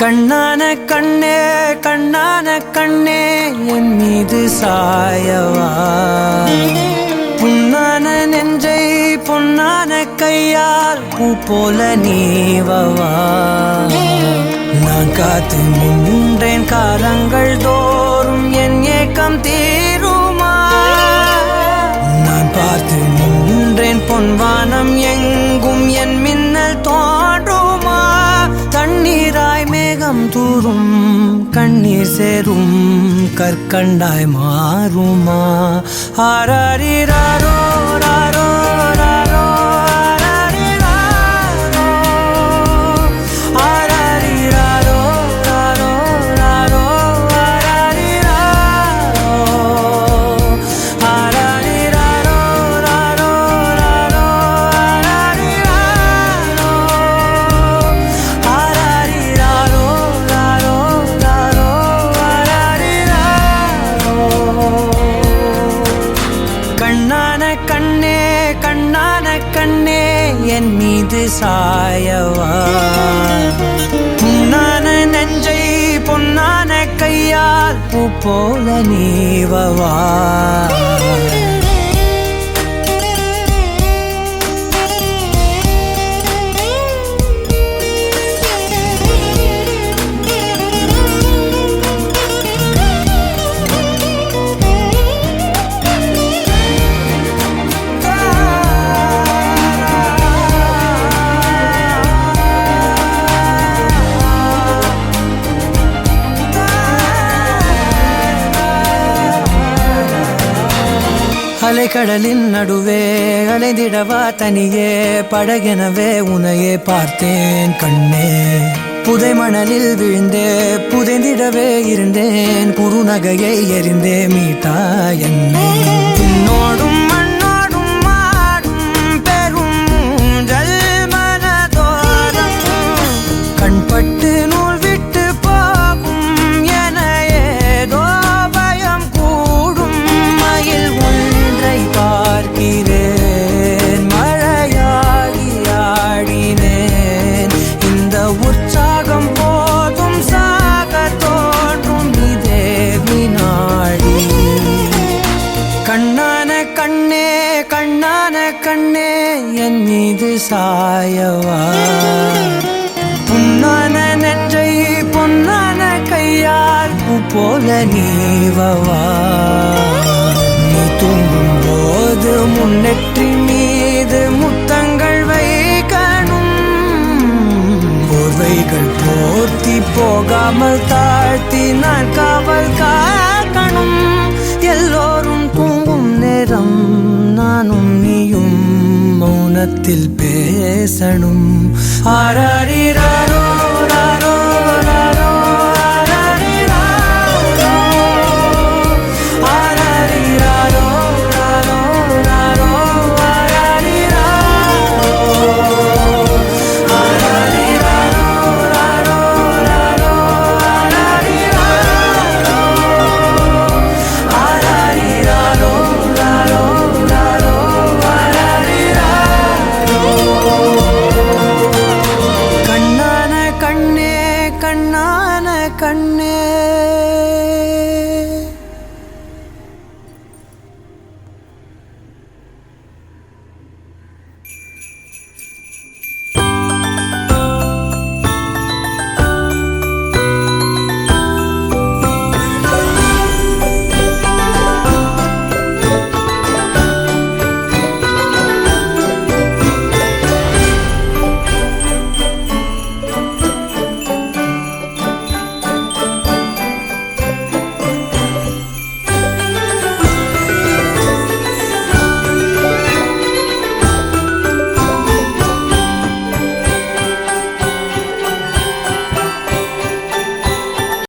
கண்ணான கண்ணே கண்ணான கண்ணே என் மீது சாயவா? புண்ணான நெஞ்சை பொன்னான கையால் பூ போல நீவவா? நான் காத்து முன்றேன் காலங்கள் தோறும் என் ஏக்கம் தீ தண்ணீராய் தூரும் கண்ணீர் சேரும் கற்கண்டாய் மாறுமா? ஆராரிராரோ என் மீது சாயவா? புண்ணான நெஞ்சை பொன்னான கையால் பூ போல நீவவா? அலைக்கடலின் நடுவே அலைந்திடவா தனியே படகெனவே உனையே பார்த்தேன் கண்ணே. புதை மணலில் விழுந்தே புதைந்திடவே இருந்தேன் குறுநகையை எரிந்தே மீட்டா என்னை. மீது சாயவா? புன்னான நெற்றை பொன்னான கையால் போல நீவவா? நீ தூங்கும் போது முன்னெற்றி மீது முத்தங்கள் நீயும் பேசணும். ஆராடிரா கண்ணே.